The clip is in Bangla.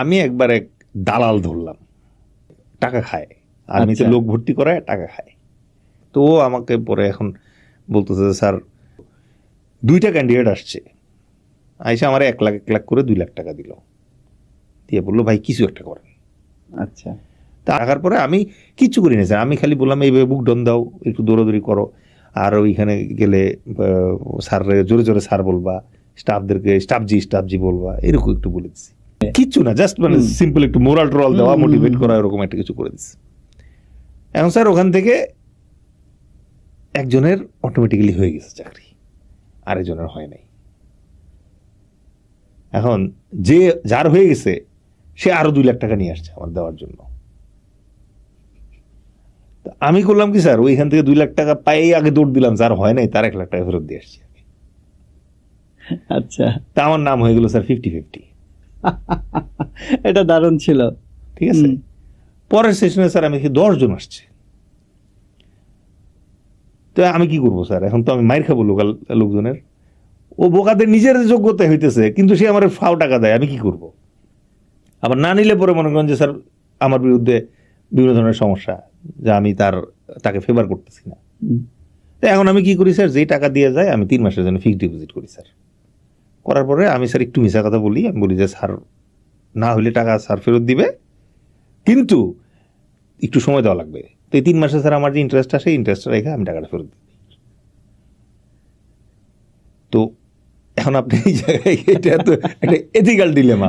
আমি একবার এক দালাল ধরলাম। টাকা খায়। আর্মিতে আচ্ছা। লোক ভর্তি করায় টাকা খায়। তো ও আমাকে পরে এখন বলতেছে যে, স্যার দুইটা ক্যান্ডিডেট আসছে। আইসা আমার এক লাখ এক লাখ করে দুই লাখ টাকা দিল। দিয়ে বলল ভাই কিছু একটা করেন। আচ্ছা। তা টাকার পরে আমি কিচ্ছু করি না স্যার। আমি খালি বললাম এইভাবে বুক ডন দাও একটু দৌড়াদৌড়ি করো। আর ওইখানে গেলে স্যার জোরে জোরে স্যার বলবা স্টাফদেরকে স্টাফ জি স্টাফ জি বলবা এরকম একটু বলে দিচ্ছি কিচ্ছু না জাস্ট মানে সিম্পল একটু মোরাল ট্রল দেওয়া মোটিভেট করা এরকম একটা কিছু করে দিচ্ছি এখন স্যার ওখান থেকে একজনের অটোমেটিক্যালি হয়ে গেছে চাকরি আরেকজনের হয় নাই। এখন যে যার হয়ে গেছে সে আরও দুই লাখ টাকা নিয়ে আসছে আমার দেওয়ার জন্য। তা আমি করলাম কি স্যার ওইখান থেকে দুই লাখ টাকা পাই আগে দৌড় দিলাম যার হয় নাই তার এক লাখ টাকা ফেরত দিয়ে আসছি আচ্ছা। তা আমার নাম হয়ে গেল স্যার ফিফটি ফিফটি এটা দারুণ ছিল। ঠিক আছে? পরের সেশনে স্যার আমি দেখি দশ আসছে। তো আমি কি করব স্যার এখন তো আমি মাইর খাব লোকাল লোকজনের। ও বোকাদের নিজের যোগ্যতা হইতেছে কিন্তু সে আমার ফাও টাকা দেয় আমি কি করব? আবার না নিলে পরে মনে করেন যে স্যার আমার বিরুদ্ধে বিভিন্ন ধরনের সমস্যা যা আমি তার তাকে ফেভার করতেছি না। তো এখন আমি কি করি স্যার যেই টাকা দিয়ে যায় আমি তিন মাসের জন্য ফিক্সড ডিপোজিট করি স্যার করার পরে আমি স্যার একটু মিশা কথা বলি, আমি বলি যে স্যার, না হলে টাকা স্যার ফেরত দিবে, কিন্তু একটু সময় দেওয়া লাগবে। তো এই তিন মাসে স্যার আমার যে ইন্টারেস্ট আসে ইন্টারেস্টটা রেখে আমি টাকাটা ফেরত দিই। তো এখন আপনি এই জায়গায় এটা তো একটা এথিক্যাল ডিলেমা